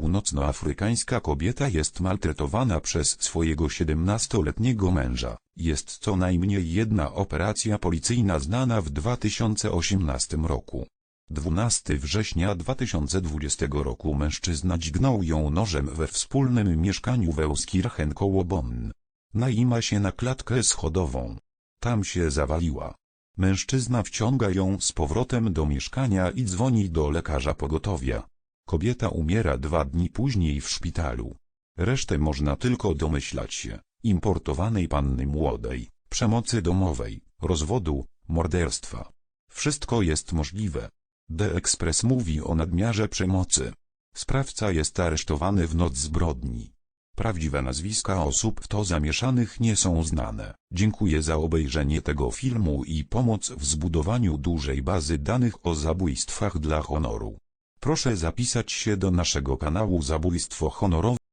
północnoafrykańska kobieta jest maltretowana przez swojego 17-letniego męża. Jest co najmniej jedna operacja policyjna znana w 2018 roku. 12 września 2020 roku mężczyzna dźgnął ją nożem we wspólnym mieszkaniu w Euskirchen koło Bonn. Naima się na klatkę schodową. Tam się zawaliła. Mężczyzna wciąga ją z powrotem do mieszkania i dzwoni do lekarza pogotowia. Kobieta umiera dwa dni później w szpitalu. Resztę można tylko domyślać się. Importowanej panny młodej, przemocy domowej, rozwodu, morderstwa. Wszystko jest możliwe. The Express mówi o nadmiarze przemocy. Sprawca jest aresztowany w noc zbrodni. Prawdziwe nazwiska osób w to zamieszanych nie są znane. Dziękuję za obejrzenie tego filmu i pomoc w zbudowaniu dużej bazy danych o zabójstwach dla honoru. Proszę zapisać się do naszego kanału Zabójstwo Honorowe.